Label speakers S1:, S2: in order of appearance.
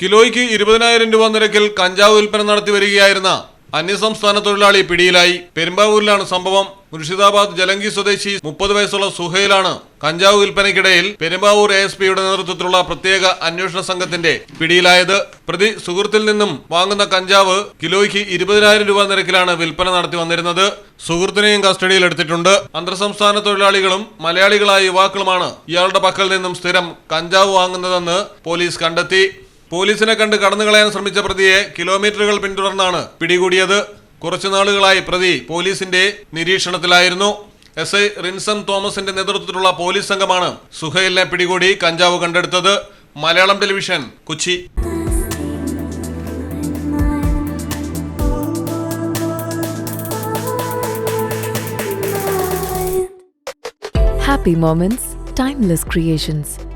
S1: കിലോയ്ക്ക് ഇരുപതിനായിരം രൂപ നിരക്കിൽ കഞ്ചാവ് വിൽപ്പന നടത്തി വരികയായിരുന്ന അന്യസംസ്ഥാന തൊഴിലാളി പിടിയിലായി. പെരുമ്പാവൂരിലാണ് സംഭവം. മുർഷിദാബാദ് ജലങ്കി സ്വദേശി മുപ്പത് വയസ്സുള്ള സുഹൈലാണ് കഞ്ചാവ് വിൽപ്പനയ്ക്കിടയിൽ പെരുമ്പാവൂർ എ എസ് പിയുടെ നേതൃത്വത്തിലുള്ള പ്രത്യേക അന്വേഷണ സംഘത്തിന്റെ പിടിയിലായത്. പ്രതി സുഹൃത്തിൽ നിന്നും വാങ്ങുന്ന കഞ്ചാവ് കിലോയ്ക്ക് ഇരുപതിനായിരം രൂപ നിരക്കിലാണ് വിൽപ്പന നടത്തി വന്നിരുന്നത്. സുഹൃത്തിനെയും കസ്റ്റഡിയിലെടുത്തിട്ടുണ്ട് അന്തർ സംസ്ഥാന തൊഴിലാളികളും മലയാളികളായ യുവാക്കളുമാണ് ഇയാളുടെ പക്കൽ നിന്നും സ്ഥിരം കഞ്ചാവ് വാങ്ങുന്നതെന്ന് പോലീസ് കണ്ടെത്തി. പോലീസിനെ കണ്ട് കടന്നുകളയാൻ ശ്രമിച്ച പ്രതിയെ കിലോമീറ്ററുകൾ പിന്തുടർന്നാണ് പിടികൂടിയത്. കുറച്ചു നാളുകളായി പ്രതി പോലീസിന്റെ നിരീക്ഷണത്തിലായിരുന്നു. എസ്. ഐ. റിൻസൺ തോമസിന്റെ നേതൃത്വത്തിലുള്ള പോലീസ് സംഘമാണ് സുഹൈലിനെ പിടികൂടി കഞ്ചാവ് കണ്ടെടുത്തത്. Malayalam television Kochi.
S2: Happy moments timeless creations.